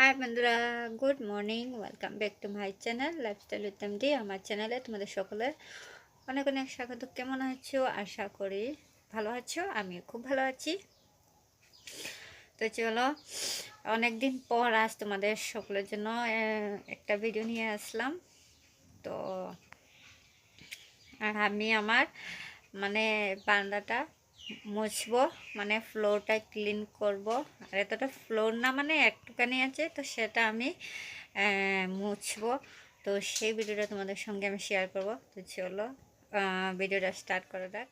High বন্ধুরা, good morning. Welcome back to my channel, lifestyle with D, আমার চ্যানেলে তোমাদের সকলের অনেক অনেক স্বাগত। কেমন আছো? আশা করি ভালো আছো আমি খুব ভালো আছি। তো চলো অনেক দিন পর আজ তোমাদের সকলের জন্য একটা ভিডিও নিয়ে আসলাম। তো, আর আমি আমার মানে বারান্দাটা মুছবো মানে ফ্লোরটা ক্লিন করব। আর এতটা ফ্লোর না মানে একটুখানি আছে, তো সেটা আমি মুছব। তো সেই ভিডিওটা তোমাদের সঙ্গে আমি শেয়ার করব। তো চলো ভিডিওটা স্টার্ট করা যাক।